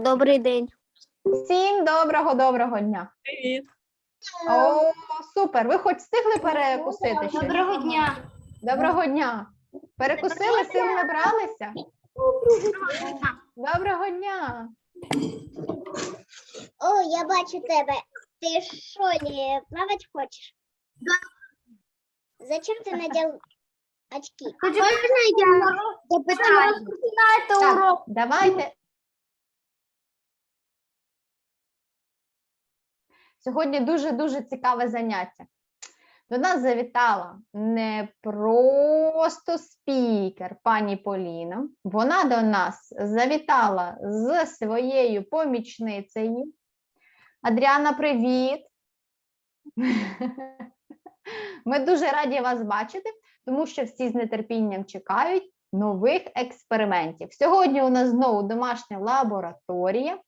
Добрий день. Всім доброго доброго дня. Привіт. О, супер. Ви хоч встигли перекусити ще? Доброго дня. Доброго дня. Перекусили, сил набралися? Доброго дня. О, я бачу тебе. Ти що, ли, плавати хочеш? Зачем ти надел очки? Можна я запитаю? Так, давайте. Сьогодні дуже-дуже цікаве заняття. До нас завітала не просто спікер пані Поліна. Вона до нас завітала з своєю помічницею. Адріана, привіт! Ми дуже раді вас бачити, тому що всі з нетерпінням чекають нових експериментів. Сьогодні у нас знову домашня лабораторія.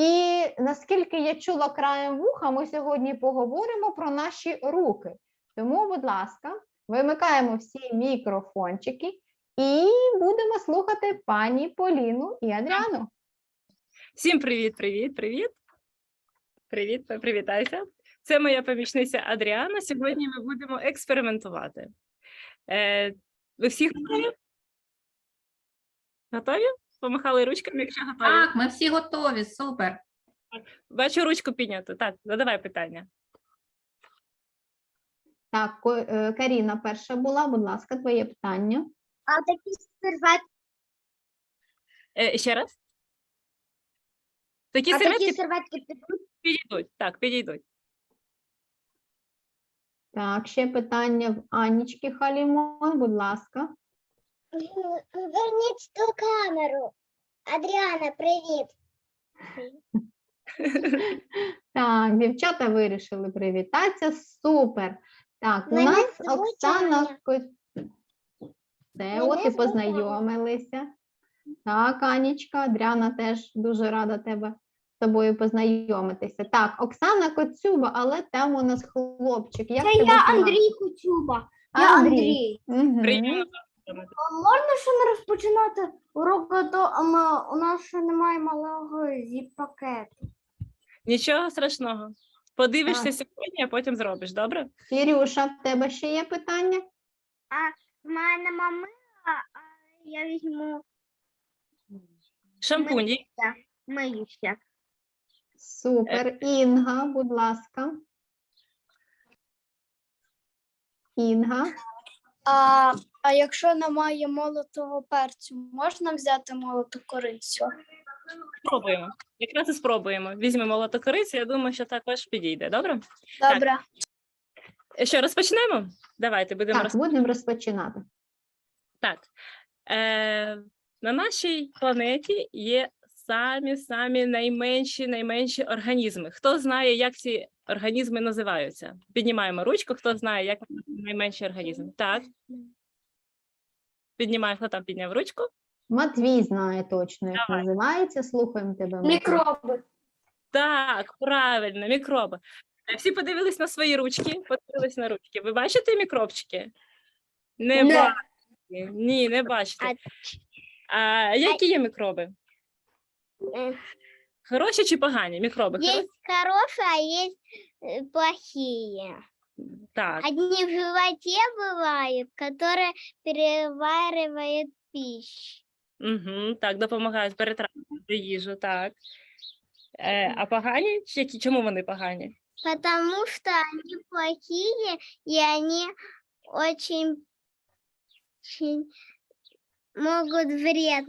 І наскільки я чула краєм вуха, ми сьогодні поговоримо про наші руки. Тому, будь ласка, вимикаємо всі мікрофончики і будемо слухати пані Поліну і Адріану. Всім привіт, привіт, привіт. Привіт, привітайся. Це моя помічниця Адріана. Сьогодні ми будемо експериментувати. Е, ви всі готові? Готові? Помахали ручками, якщо готові. Так, ми всі готові, супер. Бачу ручку підняту. Так, задавай питання. Так, Ко- е, Каріна перша була, будь ласка, твоє питання. А такі серветки, Е, ще раз. Такі а серветки такі серветки підуть? підійдуть. Так, підійдуть. Так, ще питання в Анічки Халімон, будь ласка. Верніть ту камеру. Адріана, привіт. Так, дівчата вирішили привітатися. Супер. Так, у Мене нас звуть Оксана Аня. Ко- Це от і звуть познайомилися. Так, Анічка, Адріана теж дуже рада тебе з тобою познайомитися. Так, Оксана Коцюба, але там у нас хлопчик. Як тебе звати? Андрій Кучуба. Я Андрій. Андрій. Мгм. А Можна ще не розпочинати урок, а то а ми, у нас ще немає малого зіп-пакету. Нічого страшного. Подивишся сьогодні, а потім зробиш, добре? Кірюша, в тебе ще є питання? В мене мами, а я візьму Шампунь. є? миюся. Супер. Інга, будь ласка. Інга. А, а якщо немає молотого перцю, можна взяти молоту корицю? Спробуємо. Якраз і спробуємо. Візьмемо молотокорицю, я думаю, що також підійде. Добре? Добре. Е, Що, розпочнемо? Давайте будемо Так, будемо розпочинати. Так. Е, на нашій планеті є самі самі найменші найменші організми. Хто знає, як ці організми називаються? Піднімаємо ручку, хто знає, як найменші організми. Так. Піднімає, хто там підняв ручку? Матвій знає точно, як Давай. називається. Слухаємо тебе. Матвій. Мікроби. Так, правильно, мікроби. Е, Всі подивились на свої ручки, подивились на ручки. Ви бачите мікробчики? Не Не. бачите. Ні, не бачите. А- які є микроби? Е, Хороші чи погані? Мікроби Є хороші? а є плохие. Так, Одни в животе бывают, которые переваривают пищу. угу, так, допомагають перетравити їжу, так. Е, а погані? Чи які- Чому вони погані? Потому что они плохие, и они очень, очень могут вред.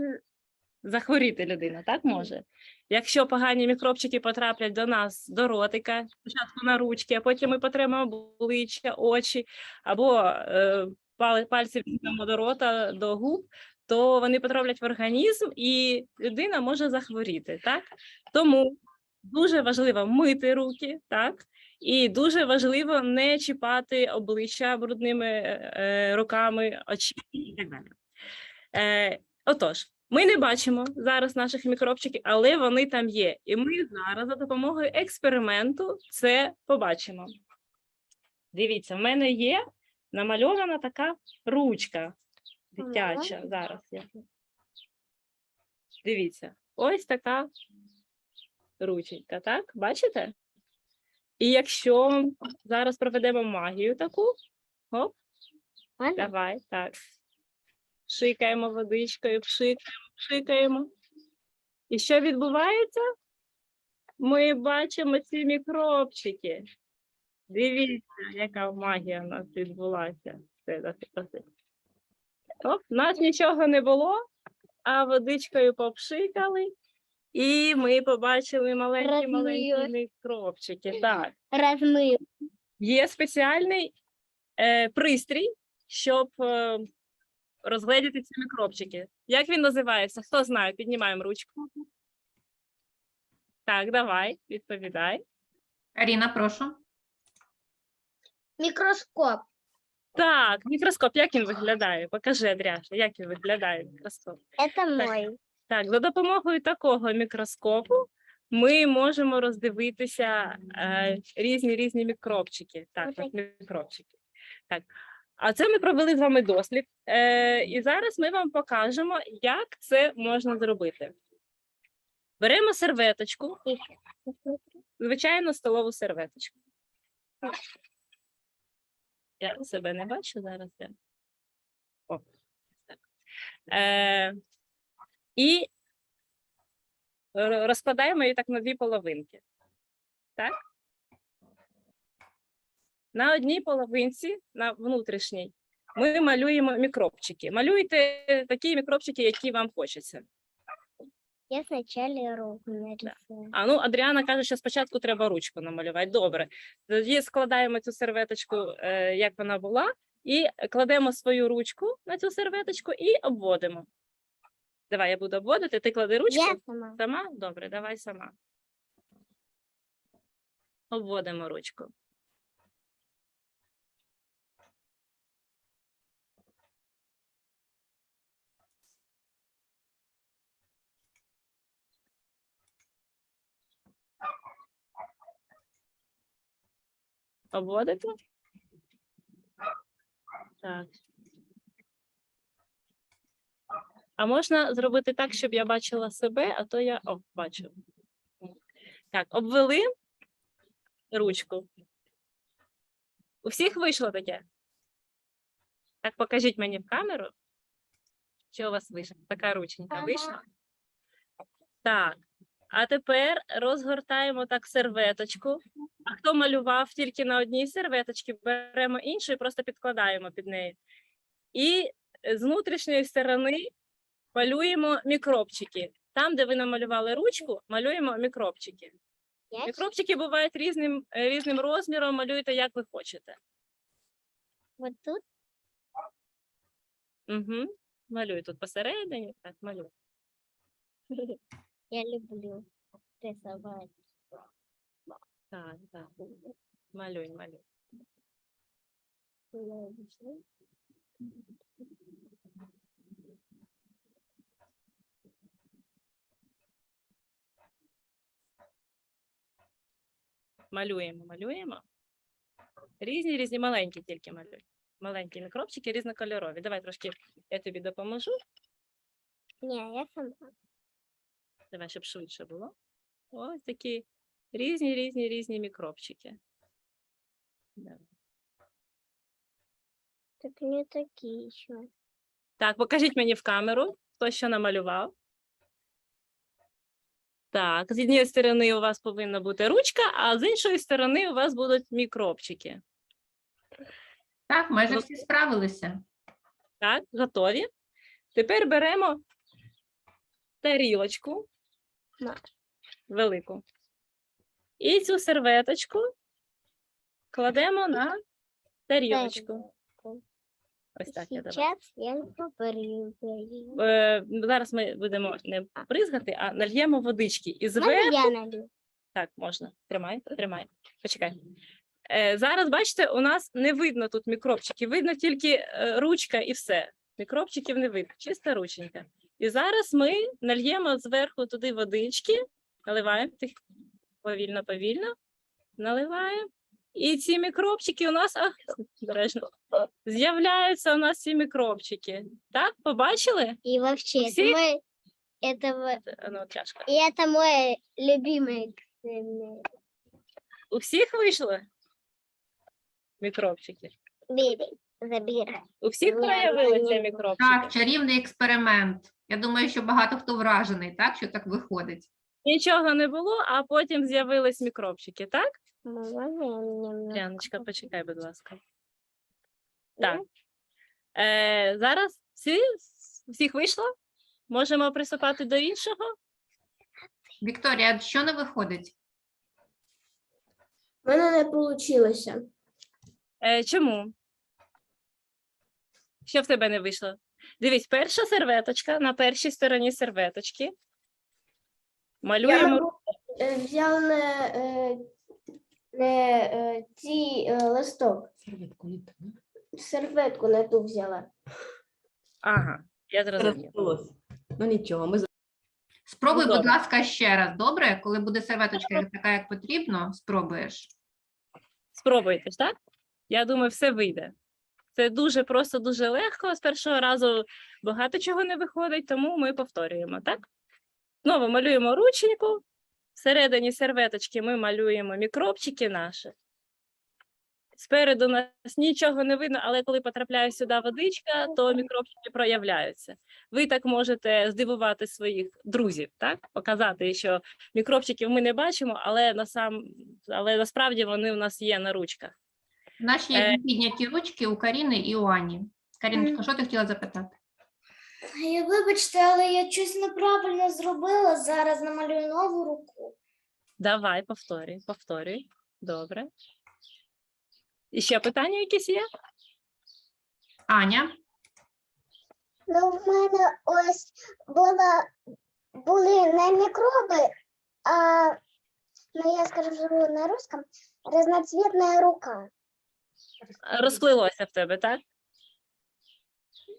Захворіти людина, так може? Якщо погані мікробчики потраплять до нас, до ротика, спочатку на ручки, а потім ми потремо обличчя, очі, або е, пальці до рота, до губ, то вони потраплять в організм, і людина може захворіти. Так? Тому дуже важливо мити руки, так? І дуже важливо не чіпати обличчя брудними е, е, руками, очі і так далі. Е, отож, ми не бачимо зараз наших мікробчиків, але вони там є. І ми зараз за допомогою експерименту це побачимо. Дивіться, в мене є намальована така ручка дитяча. Зараз я. Дивіться, ось така рученька, так? Бачите? І якщо зараз проведемо магію таку, оп, давай, так. Пшикаємо водичкою, пшикаємо, пшикаємо. І що відбувається? Ми бачимо ці мікробчики. Дивіться, яка магія у нас відбулася. Оп, у нас нічого не було, а водичкою попшикали, і ми побачили маленькі-маленькі мікробчики. Так. Є спеціальний е, пристрій, щоб е, розгледіти ці мікробчики. Як він називається? Хто знає? Піднімаємо ручку. Так, давай, відповідай. Аріна, прошу. Мікроскоп. Так, мікроскоп, як він виглядає? Покажи, Адряша, як він виглядає мікроскоп. Це мой. Так, за допомогою такого мікроскопу ми можемо роздивитися е, різні різні мікробчики. Так, от мікробчики. Так. А це ми провели з вами дослід. Е, і зараз ми вам покажемо, як це можна зробити. Беремо серветочку, звичайно, столову серветочку. Я себе не бачу зараз. Я... О, так. Е, і розкладаємо її так на дві половинки. Так? На одній половинці, на внутрішній, ми малюємо мікробчики. Малюйте такі мікробчики, які вам хочеться. Я спочатку руку нарисую. А ну, Адріана каже, що спочатку треба ручку намалювати. Добре. Тоді складаємо цю серветочку, е, як вона була, і кладемо свою ручку на цю серветочку і обводимо. Давай, я буду обводити. Ти клади ручку. Я сама. Сама? Добре, давай сама. Обводимо ручку. Обводите? Так. А можна зробити так, щоб я бачила себе, а то я о, бачу. Так, обвели ручку. У всіх вийшло таке? Так, покажіть мені в камеру. Що у вас вийшло? Така рученька вийшла? Так. А тепер розгортаємо так серветочку. А хто малював тільки на одній серветочці, беремо іншу і просто підкладаємо під неї. І з внутрішньої сторони малюємо мікробчики. Там, де ви намалювали ручку, малюємо мікробчики. Мікробчики бувають різним, е, різним розміром, малюйте як ви хочете. вот тут Угу. Малюй тут посередині. Так, малюй. я люблю рисувати. Так, так. Малюй, малюй. Малюємо, малюємо. Різні, різні, маленькі тільки малюй. Маленькі мікробчики різнокольорові. Давай трошки я тобі допоможу. Ні, я сама. Давай, щоб швидше було. Ось такі різні, різні, різні мікробчики. Давай. Так не такі ще. Так, покажіть мені в камеру, хто що намалював. Так, з однієї сторони у вас повинна бути ручка, а з іншої сторони у вас будуть мікробчики. Так, майже всі справилися. Так, готові. Тепер беремо тарілочку. Велику. І цю серветочку кладемо на тарілочку. Ось так я давай. Е, зараз ми будемо не бризгати, а нальємо водички. І зверху я налью? Так, можна. Тримай, тримай. Почекай. Е, зараз, бачите, у нас не видно тут мікробчиків, видно тільки е, ручка і все. Мікробчиків не видно, чиста рученька. І зараз ми нальємо зверху туди водички, наливаємо тих повільно, повільно, наливаємо. І ці мікробчики у нас, ах, обережно, з'являються у нас ці мікробчики. Так, побачили? И вообще, Все? это мой Это, вот- Це, Ну, чашка. и это мой любимый эксперимент. У всіх вийшло? Мікробчики. Бери, забирай. У всіх проявилися мікробчики? Так, чарівний експеримент. Я думаю, що багато хто вражений, так, що так виходить. Нічого не було, а потім з'явились мікробчики, так? Яночка, почекай, будь ласка. Так. Е, зараз всі, всіх вийшло? Можемо приступати до іншого? Вікторія, що не виходить? У мене не вийшло. Е, чому? Що в тебе не вийшло? Дивись, перша серветочка на першій стороні серветочки. Малюємо. взяв не, е, не е, е, листок. Серветку не ту взяла. Ага, я зрозуміла. Розпилось. Ну нічого, ми Спробуй, будь ласка, ще раз. Добре, коли буде серветочка як така, як потрібно, спробуєш. Спробуйте так? Я думаю, все вийде. Це дуже просто, дуже легко. З першого разу багато чого не виходить, тому ми повторюємо, так? Знову малюємо рученьку. Всередині серветочки ми малюємо мікробчики наші. Спереду нас нічого не видно, але коли потрапляє сюди водичка, то мікробчики проявляються. Ви так можете здивувати своїх друзів, так? Показати, що мікробчиків ми не бачимо, але насам, але насправді вони у нас є на ручках. Наші Е. підняті ручки у Каріни і у Ані. Каріночка, що ти хотіла запитати? Е, Вибачте, але я щось неправильно зробила. Зараз намалюю нову руку. Давай, повторюй, повторюй. Добре. І ще питання якісь є? Аня, Ну, в мене ось була, були не мікроби, а, ну я скажу на русском, разноцветная рука. Розплилося в тебе, так?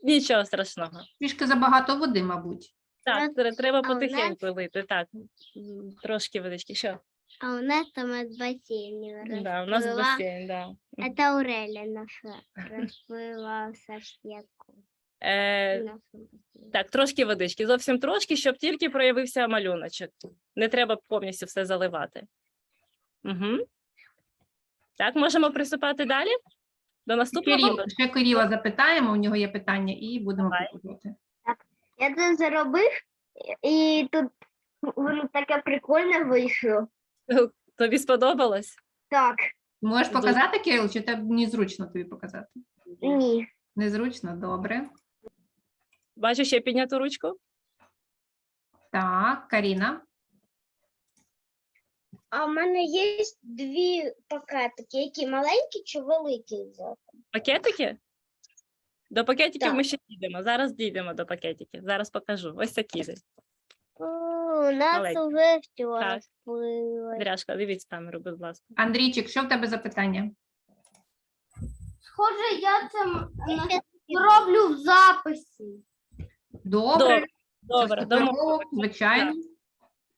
Нічого страшного. трішки забагато води, мабуть. Так, тре- треба а у нас- потихеньку лити. Так, м, трошки водички. Що? А у нас там от бассейн Да, у нас розплила. басейн, да. Это Ауреля наша расплыла салфетку. Е, в нашем так, трошки водички, зовсім трошки, щоб тільки проявився малюночок. Не треба повністю все заливати. Угу. Так, можемо приступати далі? До наступного? Кирил, ще Кирила запитаємо, у нього є питання, і будемо Давай. продовжувати. Я це зробив, і тут воно таке прикольне вийшло. Тобі сподобалось? Так, Можеш Дуже. показати, Кирил, чи тебе незручно тобі показати? ні. Незручно, добре. Бачу ще підняту ручку. Так, Каріна. А в мене є дві пакетики, які маленькі чи великі взяти. Пакетики? До пакетиків Так. ми ще дійдемо. Зараз дійдемо до пакетиків. Зараз покажу. Ось такі. О, у нас Маленькі. уже все Так. розплилось. Дряшка, дивіться камеру, будь ласка. Андрійчик, що в тебе за питання? Схоже, я це роблю в записі. Добре, Добре, це Добре, суперово, домовилися. звичайно.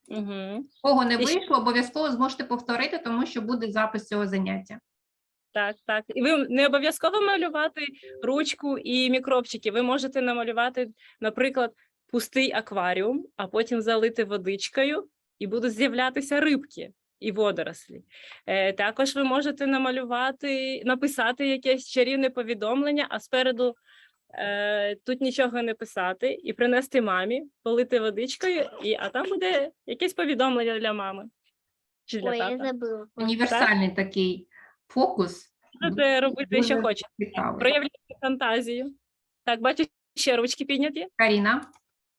Угу. Кого не І ще- вийшло, обов'язково зможете повторити, тому що буде запис цього заняття. Так, так. І ви не обов'язково малювати ручку і мікробчики. Ви можете намалювати, наприклад, пустий акваріум, а потім залити водичкою, і будуть з'являтися рибки і водорослі. Е, також ви можете намалювати, написати якесь чарівне повідомлення, а спереду е, тут нічого не писати, і принести мамі, полити водичкою, і, а там буде якесь повідомлення для мами. Чи для Ой, я тата. забыла. Універсальний такий фокус. Можете робити, що Дуже хочете. Цікавий. Проявляйте фантазію. Так, бачу, ще ручки підняті. Каріна.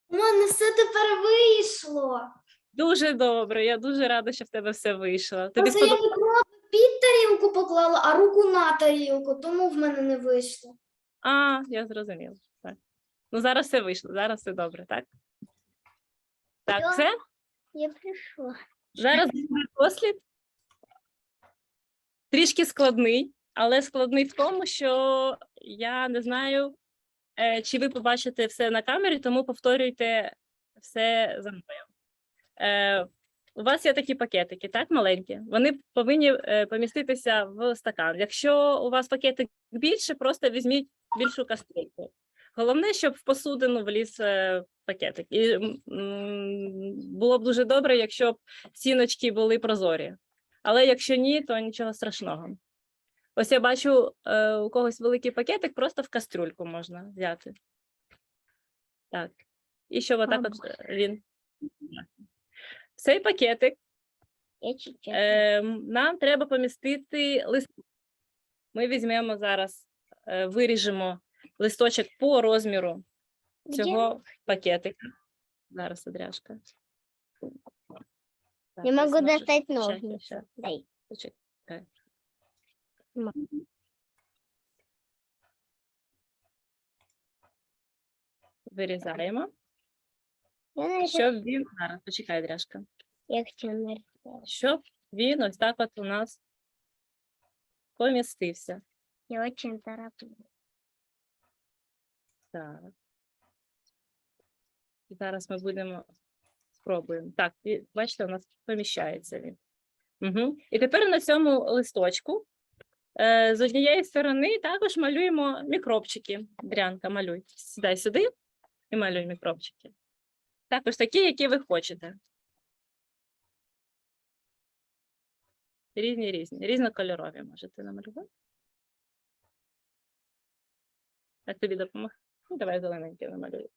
У мене все тепер вийшло. Дуже добре. Я дуже рада, що в тебе все вийшло. Тобі Просто я сподобалося? мікроби під тарілку поклала, а руку на тарілку, тому в мене не вийшло. А, я зрозуміла. Так. Ну, зараз все вийшло, зараз все добре, так? Так, все? Я пришла. Зараз дослід. Трішки складний, але складний в тому, що я не знаю, е, чи ви побачите все на камері, тому повторюйте все за мною. Е, У вас є такі пакетики, так, маленькі. Вони повинні е, поміститися в стакан. Якщо у вас пакетик більше, просто візьміть більшу кастрюльку. Головне, щоб в посудину вліз е, пакетик. І було б дуже добре, якщо б стіночки були прозорі. Але якщо ні, то нічого страшного. Ось я бачу, е, у когось великий пакетик, просто в кастрюльку можна взяти. Так. І щоб отак от е, він. Цей пакетик е, нам треба помістити лист. Ми візьмемо зараз, виріжемо листочок по розміру цього пакетика. Зараз одряжка. Не щас. Дай. Почекай. Вирізаємо, щоб він зараз почекай, дряжка. я хочу. Щоб він ось так от у нас помістився. Я очень тороплюсь. Так. Зараз ми будемо спробуємо. Так, бачите, у нас поміщається він. Угу. І тепер на цьому листочку е, з однієї сторони також малюємо мікробчики. Дрянка, малюй. Сідай сюди і малюй мікробчики. Також такі, які ви хочете. Різні, різні, різнокольорові можете намалювати. Так тобі допомогти? Ну, давай зелененький намалюю.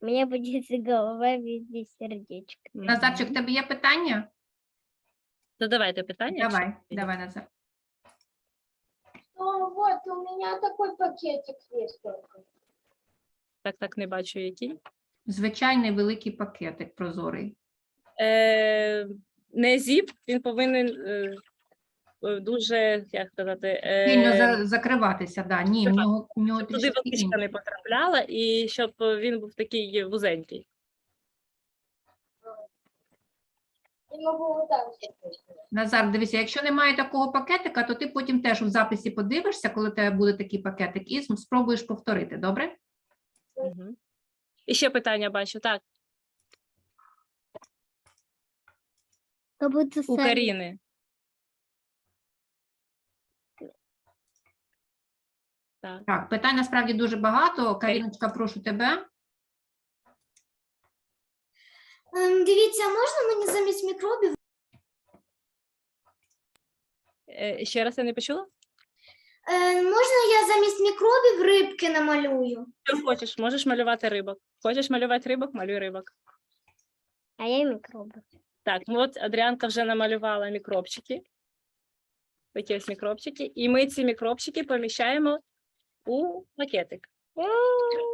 У меня будет голова везде сердечко. Назарчик, в тебе є питання? Задавайте питання. Давай, давай, Назар. Ну, вот, у меня такой пакетик есть только. Так, так, не бачу, який. Звичайний великий пакетик прозорий. Е, не зіп, він повинен е, дуже, як сказати, Сильно е, за- закриватися, да. Ні, в нього, в нього туди трішки водичка не потрапляла і щоб він був такий вузенький. Назар, дивися, якщо немає такого пакетика, то ти потім теж в записі подивишся, коли у тебе буде такий пакетик, і спробуєш повторити, добре? Угу. І ще питання бачу. Так, у Каріни. Так. Так, питань насправді дуже багато. Каріночка, прошу тебе. Ем, Дивіться, можна мені замість мікробів? Е, ще раз я не почула? Е, можна я замість мікробів рибки намалюю? Що хочеш, можеш малювати рибок. Хочеш малювати рибок, малюй рибок. А я микробы. Так, ну от Адріанка вже намалювала мікробчики. Такі ось мікробчики. І ми ці мікробчики поміщаємо у пакетик.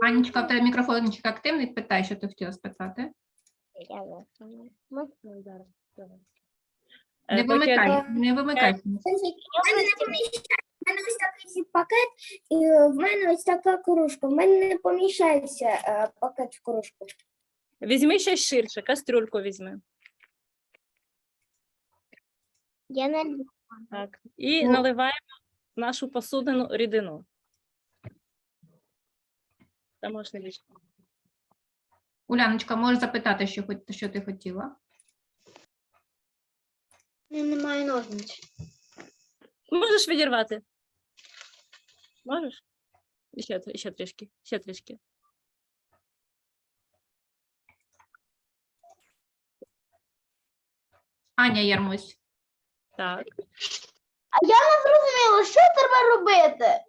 Анічка, в тебе мікрофончик активний, питай, що ти хотіла спитати. Я вот. зараз. Не Е, вимикай, не вимикай. У мене не поміщається. У мене ось такий пакет, і в мене ось така кружка. В мене не поміщається е, пакет в кружку. Візьми щось ширше, кастрюльку візьми. Я налью. Так. І Ну. наливаємо в нашу посудину рідину. Та можеш не. Уляночка, можеш запитати, що, хоч- що ти хотіла? Немає ножниць. Можеш відірвати. Можеш? Ще, тр- ще трішки, ще трішки. Аня Ярмусь. Так. Зрозуміло, що треба робити?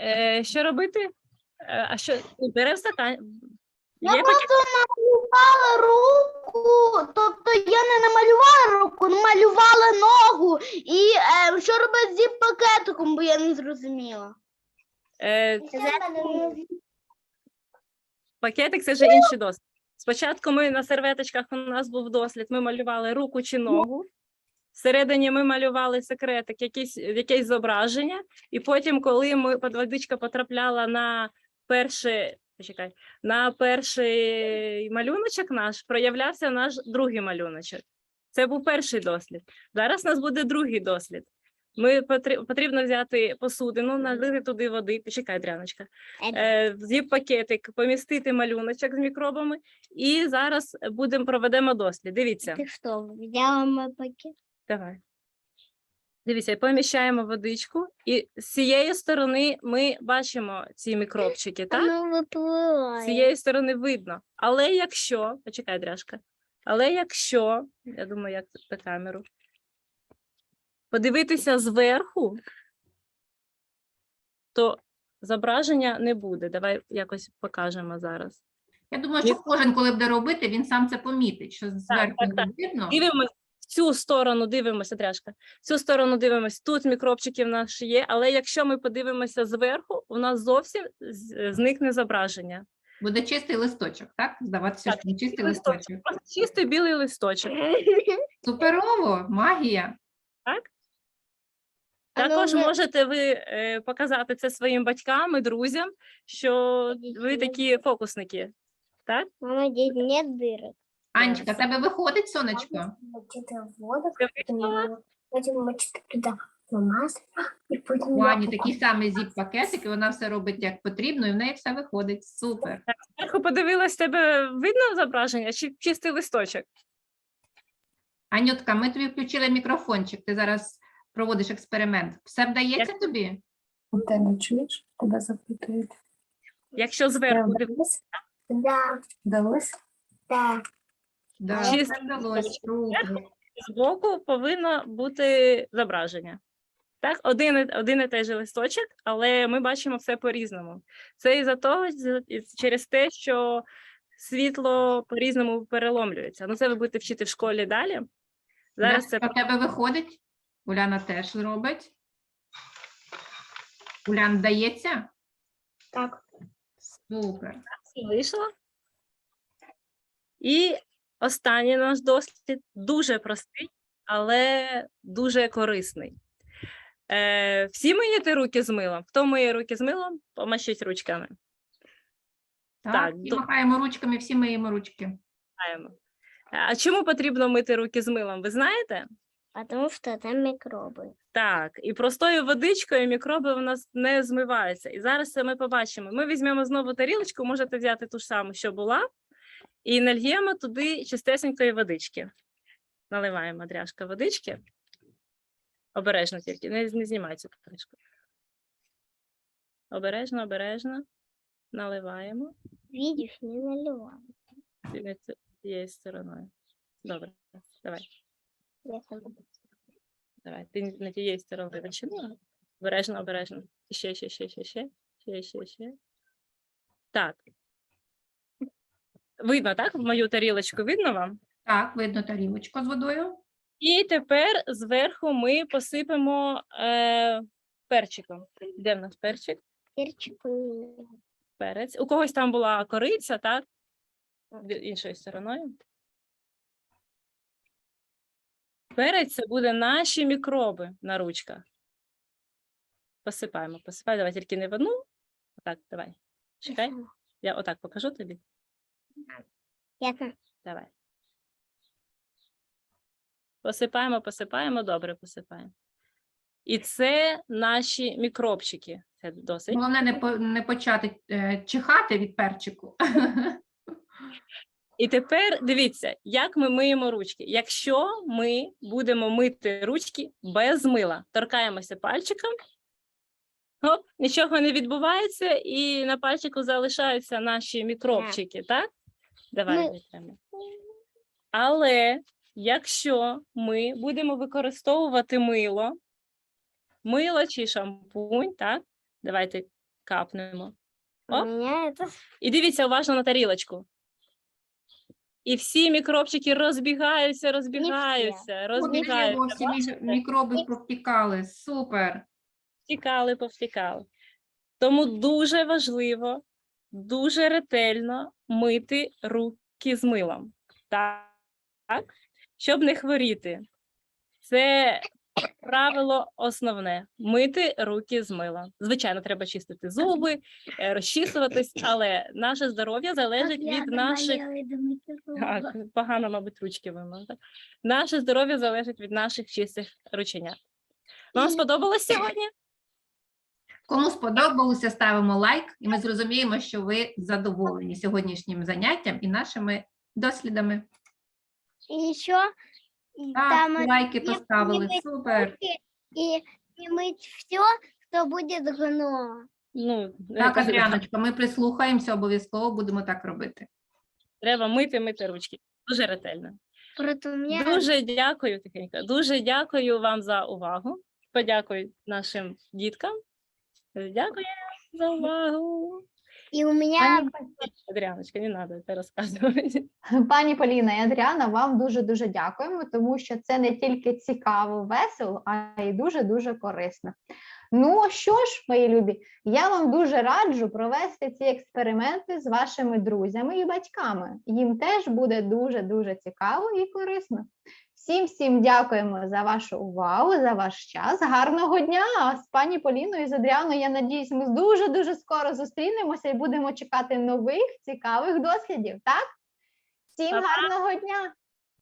Е, що робити? Е, а що? Бере в стакан. Я Є просто намалювала руку, тобто я не намалювала руку, намалювала ногу. І е, що робити з пакетиком, бо я не зрозуміла. Е, Пакетик це вже інший досвід. Спочатку ми на серветочках у нас був дослід, ми малювали руку чи ногу. Всередині ми малювали секретик, якісь, якесь зображення, і потім, коли ми водичка потрапляла на перший, почекай, на перший малюночок наш, проявлявся наш другий малюночок. Це був перший дослід. Зараз у нас буде другий дослід. Ми потр- потрібно взяти посудину, налити туди води. Почекай, Дряночка е, в зіп-пакетик помістити малюночок з мікробами, і зараз будемо проведемо дослід. Дивіться, Ты что, взяла пакет? Давай. Дивіться, поміщаємо водичку І з цієї сторони ми бачимо ці мікробчики, так? Воно З випливає. цієї сторони видно. Але якщо, почекай, дряшка, але якщо, я думаю, як тут на камеру, подивитися зверху, то зображення не буде. Давай якось покажемо зараз. Я думаю, що кожен, коли буде робити, він сам це помітить, що зверху так, не так. видно. Дивимось в цю сторону, дивимося, дряшка. В цю сторону дивимось. Тут мікробчики в нас ще є, але якщо ми подивимося зверху, у нас зовсім зникне зображення. Буде чистий листочок, так? Здаватися, Так, що не чистий Листочок, листочок. просто чистий білий листочок. Суперово, магія. Так? А Також можете ви е, показати це своїм батькам і друзям, що ви такі фокусники. Так? Мама, здесь нет дырок. Анечка, в тебе виходить сонечко? потім мочити туди масло, і потім У Ані такий самий зіп-пакетик, і вона все робить як потрібно, і в неї все виходить. Супер. Зверху подивилась, тебе видно зображення чи чистий листочок? Анютка, ми тобі включили мікрофончик. Ти зараз проводиш експеримент. Все вдається тобі? У тебе чуєш? Тебе запитують. Якщо зверху див- Вдалось? Да, Вдалось? да. Да, Чисто все вдалося. Збоку повинно бути зображення. Так, один, один і той же листочок, але ми бачимо все по-різному. Це із-за того, через те, що світло по-різному переломлюється. Ну, це ви будете вчити в школі далі. Зараз це в тебе виходить? Уляна теж зробить. Улян, вдається? Так. Супер. вийшло. І останній наш дослід дуже простий, але дуже корисний. Е, всі миєте руки з милом? Хто миє руки з милом, помашіть ручками. Так, Так, до- махаємо ручками, всі миємо ручки. А чому потрібно мити руки з милом? Ви знаєте? Потому что там микробы. Так, і простою водичкою мікроби у нас не змиваються. І зараз це ми побачимо. Ми візьмемо знову тарілочку, можете взяти ту ж саму, що була, і нальємо туди чистесенької водички. Наливаємо дряжка водички. Обережно тільки, не, не знімай цю кришку. Обережно, обережно. Наливаємо Видишь, не наливаю. Ти цією стороною. Добре, давай. Давай, ти не тієї сторони починала. Обережно, обережно. Ще, ще, ще, ще, ще, ще, ще, ще. Так. Видно, так? Мою тарілочку видно вам? Так, видно тарілочку з водою. І тепер зверху ми посипемо е, перчиком. Де в нас перчик? Перчик у. Перець. У когось там була кориця, так? Іншою стороною. Перець це буде наші мікроби на ручках. Посипаємо, посипаємо. Давай тільки не в одну. Отак, давай. Чекай. Я отак покажу тобі. Ясно. Давай. Посипаємо, посипаємо, добре посипаємо. І це наші мікробчики. Це досить. Головне не, по, не почати е, чихати від перчику. І тепер дивіться, як ми миємо ручки. Якщо ми будемо мити ручки без мила, торкаємося пальчиком, оп, нічого не відбувається, і на пальчику залишаються наші мікробчики, так? Давай Ми- витримо. Але якщо ми будемо використовувати мило, мило чи шампунь, так? Давайте капнемо. Оп. І дивіться уважно на тарілочку. І всі мікробчики розбігаються, розбігаються, розбігаються. Всі мікроби повтікали. Супер. Втікали, повтікали. Тому дуже важливо, дуже ретельно мити руки з милом. Так? Щоб не хворіти. Це правило основне мити руки з милом. Звичайно, треба чистити зуби, е, розчісуватись, але наше здоров'я залежить від наших. Так, погано, мабуть, ручки вимили. Наше здоров'я залежить від наших чистих рученят. Вам сподобалось сьогодні? Кому сподобалося, ставимо лайк, і ми зрозуміємо, що ви задоволені сьогоднішнім заняттям і нашими дослідами. И еще Так, там лайки поставили. Супер. и не мыть все, что будет гно. Ну, Так, якось Адріаночка, ми прислухаємося, обов'язково будемо так робити. треба мити, мити ручки. Дуже ретельно. У меня Дуже дякую, тихенько. Дуже дякую вам за увагу. Подякую нашим діткам. Дякую за увагу. и у Пані, Адріаночка, не треба це розказувати. пані Поліна і Адріана, вам дуже дуже дякуємо, тому що це не тільки цікаво, весело, а й дуже дуже корисно. Ну що ж, мої любі, я вам дуже раджу провести ці експерименти з вашими друзями і батьками. Їм теж буде дуже дуже цікаво і корисно. Всім всім дякуємо за вашу увагу, за ваш час. Гарного дня! А з пані Поліною з Адріаною, я надіюсь, ми дуже дуже скоро зустрінемося і будемо чекати нових цікавих дослідів. Так? Всім Па-па. гарного дня!